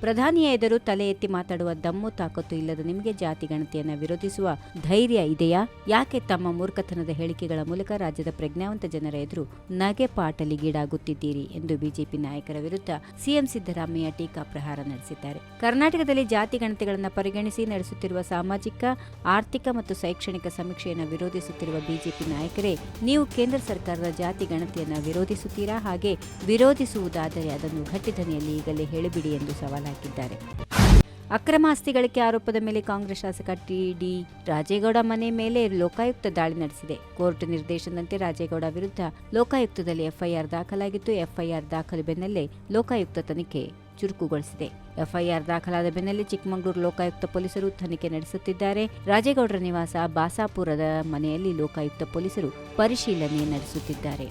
ಪ್ರಧಾನಿಯ ಎದುರು ತಲೆ ಎತ್ತಿ ಮಾತಾಡುವ ದಮ್ಮು ತಾಕತ್ತು ಇಲ್ಲದ ನಿಮಗೆ ಜಾತಿ ಗಣತಿಯನ್ನು ವಿರೋಧಿಸುವ ಧೈರ್ಯ ಇದೆಯಾ? ಯಾಕೆ ತಮ್ಮ ಮೂರ್ಖತನದ ಹೇಳಿಕೆಗಳ ಮೂಲಕ ರಾಜ್ಯದ ಪ್ರಜ್ಞಾವಂತ ಜನರ ಎದುರು ನಗೆ ಪಾಟಲಿಗೀಡಾಗುತ್ತಿದ್ದೀರಿ ಎಂದು ಬಿಜೆಪಿ ನಾಯಕರ ವಿರುದ್ಧ ಸಿಎಂ ಸಿದ್ದರಾಮಯ್ಯ ಟೀಕಾ ಪ್ರಹಾರ ನಡೆಸಿದ್ದಾರೆ. ಕರ್ನಾಟಕದಲ್ಲಿ ಜಾತಿ ಗಣತಿಗಳನ್ನು ಪರಿಗಣಿಸಿ ನಡೆಸುತ್ತಿರುವ ಸಾಮಾಜಿಕ, ಆರ್ಥಿಕ ಮತ್ತು ಶೈಕ್ಷಣಿಕ ಸಮೀಕ್ಷೆಯನ್ನು ವಿರೋಧಿಸುತ್ತಿರುವ ಬಿಜೆಪಿ ನಾಯಕರೇ, ನೀವು ಕೇಂದ್ರ ಸರ್ಕಾರದ ಜಾತಿ ಗಣತಿಯನ್ನು ವಿರೋಧಿಸುತ್ತೀರಾ? ಹಾಗೆ ವಿರೋಧಿಸುವುದಾದರೆ ಅದನ್ನು ಗಟ್ಟಿಧನಿಯಲ್ಲಿ ಈಗಲೇ ಹೇಳಿಬಿಡಿ ಎಂದು ಸವಾಲ್ ಹಾಕಿದ್ದಾರೆ ಅಕ್ರಮ ಆಸ್ತಿ ಗಳಿಕೆ ಆರೋಪದ ಮೇಲೆ ಕಾಂಗ್ರೆಸ್ ಶಾಸಕ ಟಿಡಿ ರಾಜೇಗೌಡ ಮನೆ ಮೇಲೆ ಲೋಕಾಯುಕ್ತ ದಾಳಿ ನಡೆಸಿದೆ. ಕೋರ್ಟ್ ನಿರ್ದೇಶನದಂತೆ ರಾಜೇಗೌಡ ವಿರುದ್ಧ ಲೋಕಾಯುಕ್ತದಲ್ಲಿ ಎಫ್ಐಆರ್ ದಾಖಲಾಗಿದ್ದು, ಎಫ್ಐಆರ್ ದಾಖಲು ಬೆನ್ನಲ್ಲೇ ಲೋಕಾಯುಕ್ತ ತನಿಖೆ ಚುರುಕುಗೊಳಿಸಿದೆ. ಎಫ್ಐಆರ್ ದಾಖಲಾದ ಬೆನ್ನಲ್ಲೇ ಚಿಕ್ಕಮಗಳೂರು ಲೋಕಾಯುಕ್ತ ಪೊಲೀಸರು ತನಿಖೆ ನಡೆಸುತ್ತಿದ್ದಾರೆ. ರಾಜೇಗೌಡರ ನಿವಾಸ ಬಾಸಾಪುರದ ಮನೆಯಲ್ಲಿ ಲೋಕಾಯುಕ್ತ ಪೊಲೀಸರು ಪರಿಶೀಲನೆ ನಡೆಸುತ್ತಿದ್ದಾರೆ.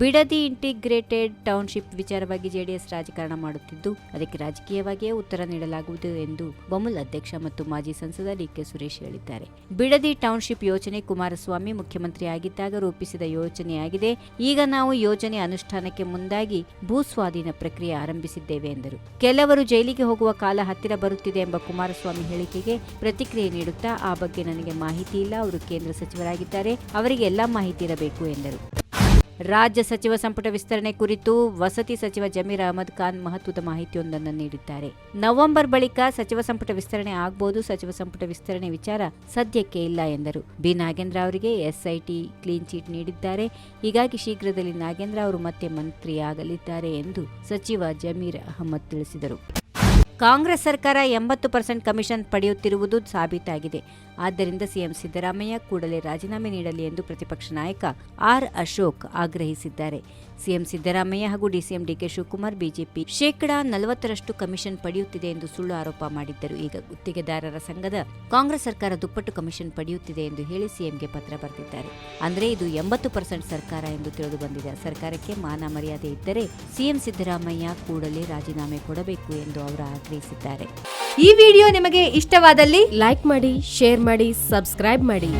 ಬಿಡದಿ ಇಂಟಿಗ್ರೇಟೆಡ್ ಟೌನ್ಶಿಪ್ ವಿಚಾರವಾಗಿ ಜೆಡಿಎಸ್ ರಾಜಕಾರಣ ಮಾಡುತ್ತಿದ್ದು, ಅದಕ್ಕೆ ರಾಜಕೀಯವಾಗಿಯೇ ಉತ್ತರ ನೀಡಲಾಗುವುದು ಎಂದು ಬಮುಲ್ ಅಧ್ಯಕ್ಷ ಮತ್ತು ಮಾಜಿ ಸಂಸದ ಡಿಕೆ ಸುರೇಶ್ ಹೇಳಿದ್ದಾರೆ. ಬಿಡದಿ ಟೌನ್ಶಿಪ್ ಯೋಜನೆ ಕುಮಾರಸ್ವಾಮಿ ಮುಖ್ಯಮಂತ್ರಿ ಆಗಿದ್ದಾಗ ರೂಪಿಸಿದ ಯೋಜನೆಯಾಗಿದೆ. ಈಗ ನಾವು ಯೋಜನೆ ಅನುಷ್ಠಾನಕ್ಕೆ ಮುಂದಾಗಿ ಭೂ ಸ್ವಾಧೀನ ಪ್ರಕ್ರಿಯೆ ಆರಂಭಿಸಿದ್ದೇವೆ ಎಂದರು. ಕೆಲವರು ಜೈಲಿಗೆ ಹೋಗುವ ಕಾಲ ಹತ್ತಿರ ಬರುತ್ತಿದೆ ಎಂಬ ಕುಮಾರಸ್ವಾಮಿ ಹೇಳಿಕೆಗೆ ಪ್ರತಿಕ್ರಿಯೆ ನೀಡುತ್ತಾ, ಆ ಬಗ್ಗೆ ನನಗೆ ಮಾಹಿತಿ ಇಲ್ಲ, ಅವರು ಕೇಂದ್ರ ಸಚಿವರಾಗಿದ್ದಾರೆ, ಅವರಿಗೆ ಎಲ್ಲ ಮಾಹಿತಿ ಇರಬೇಕು ಎಂದರು. ರಾಜ್ಯ ಸಚಿವ ಸಂಪುಟ ವಿಸ್ತರಣೆ ಕುರಿತು ವಸತಿ ಸಚಿವ ಜಮೀರ್ ಅಹಮದ್ ಖಾನ್ ಮಹತ್ವದ ಮಾಹಿತಿಯೊಂದನ್ನು ನೀಡಿದ್ದಾರೆ. ನವೆಂಬರ್ ಬಳಿಕ ಸಚಿವ ಸಂಪುಟ ವಿಸ್ತರಣೆ ಆಗಬಹುದು ಸಚಿವ ಸಂಪುಟ ವಿಸ್ತರಣೆ ವಿಚಾರ ಸದ್ಯಕ್ಕೆ ಇಲ್ಲ ಎಂದರು. ಬಿ. ನಾಗೇಂದ್ರ ಅವರಿಗೆ ಎಸ್ಐಟಿ ಕ್ಲೀನ್ ಚೀಟ್ ನೀಡಿದ್ದಾರೆ. ಹೀಗಾಗಿ ಶೀಘ್ರದಲ್ಲಿ ನಾಗೇಂದ್ರ ಅವರು ಮತ್ತೆ ಮಂತ್ರಿಯಾಗಲಿದ್ದಾರೆ ಎಂದು ಸಚಿವ ಜಮೀರ್ ಅಹಮದ್ ತಿಳಿಸಿದರು. ಕಾಂಗ್ರೆಸ್ ಸರ್ಕಾರ ಎಂಬತ್ತು ಪರ್ಸೆಂಟ್ ಕಮಿಷನ್ ಪಡೆಯುತ್ತಿರುವುದು ಸಾಬೀತಾಗಿದೆ. ಆದ್ದರಿಂದ ಸಿಎಂ ಸಿದ್ದರಾಮಯ್ಯ ಕೂಡಲೇ ರಾಜೀನಾಮೆ ನೀಡಲಿ ಎಂದು ಪ್ರತಿಪಕ್ಷ ನಾಯಕ ಆರ್ ಅಶೋಕ್ ಆಗ್ರಹಿಸಿದ್ದಾರೆ. ಸಿಎಂ ಸಿದ್ದರಾಮಯ್ಯ ಹಾಗೂ ಡಿಸಿಎಂ ಡಿಕೆ ಶಿವಕುಮಾರ್ ಬಿಜೆಪಿ ಶೇಕಡಾ ನಲವತ್ತರಷ್ಟು ಕಮಿಷನ್ ಪಡೆಯುತ್ತಿದೆ ಎಂದು ಸುಳ್ಳು ಆರೋಪ ಮಾಡಿದ್ದರು. ಈಗ ಗುತ್ತಿಗೆದಾರರ ಸಂಘದ ಕಾಂಗ್ರೆಸ್ ಸರ್ಕಾರ ದುಪ್ಪಟ್ಟು ಕಮಿಷನ್ ಪಡೆಯುತ್ತಿದೆ ಎಂದು ಹೇಳಿ ಸಿಎಂಗೆ ಪತ್ರ ಬರೆದಿದ್ದಾರೆ. ಅಂದರೆ ಇದು ಎಂಬತ್ತು ಪರ್ಸೆಂಟ್ ಸರ್ಕಾರ ಎಂದು ತಿಳಿದು ಬಂದಿದೆ. ಸರ್ಕಾರಕ್ಕೆ ಮಾನ ಮರ್ಯಾದೆ ಇದ್ದರೆ ಸಿಎಂ ಸಿದ್ದರಾಮಯ್ಯ ಕೂಡಲೇ ರಾಜೀನಾಮೆ ಕೊಡಬೇಕು ಎಂದು ಅವರು ಆಗ್ರಹಿಸಿದ್ದಾರೆ ಈ ವಿಡಿಯೋ ನಿಮಗೆ ಇಷ್ಟವಾದಲ್ಲಿ ಲೈಕ್ ಮಾಡಿ ಶೇರ್ ಮಾಡಿ ಸಬ್ಸ್ಕ್ರೈಬ್ ಮಾಡಿ.